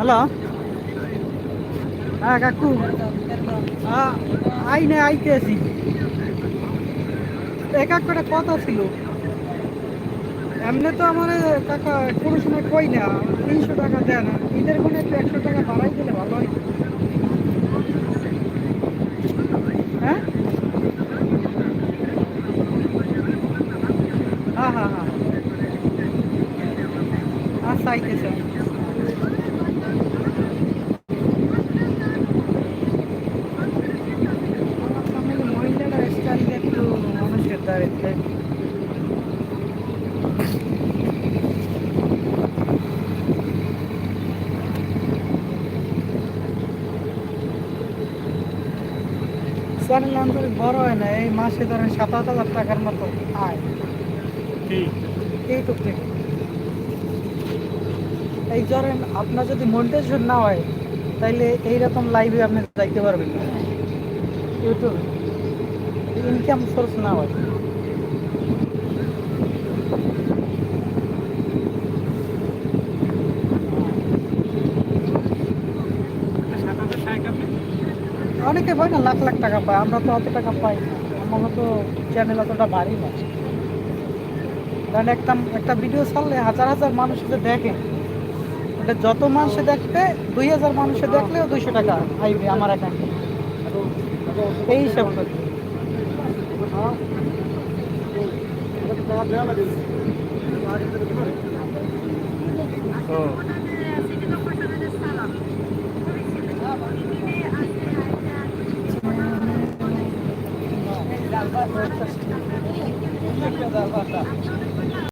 Hello হ্যাঁ কাকু I আইতে আছি এক এক করে কথা ছিল? এমনি তো আমার টাকা কোনো সময় কই না, তিনশো টাকা দেয় না ঈদের কোনো একটু একশো টাকা বাড়াই দিলে ভালো হয়। হ্যাঁ? হ্যাঁ হ্যাঁ হ্যাঁ। আচ্ছা আইতেছে। চ্যানেল অন্তর বড় হয় না এই মাসে ধরেন সাত আট হাজার টাকার মতো আয়। এইটুক থেকে। এই ধরেন আপনার যদি মনিটাইজেশন না হয় তাইলে এইরকম লাইভে আপনি যাইতে পারবেন ইউটিউব ইনকাম সোর্স না হয়। অনেকে পায় না, লাখ লাখ টাকা পায়, আমরা তো অত টাকা পাই আমরা তো চ্যানেল অতটা ভারী না। কারণ একটা একটা ভিডিও ছাড়লে হাজার হাজার মানুষ যে দেখে। ওটা যত মানুষে দেখবে, দুই হাজার মানুষে দেখলেও দুইশো টাকা আইবে আমার অ্যাকাউন্টে এই হিসাব breakfast. Look at that,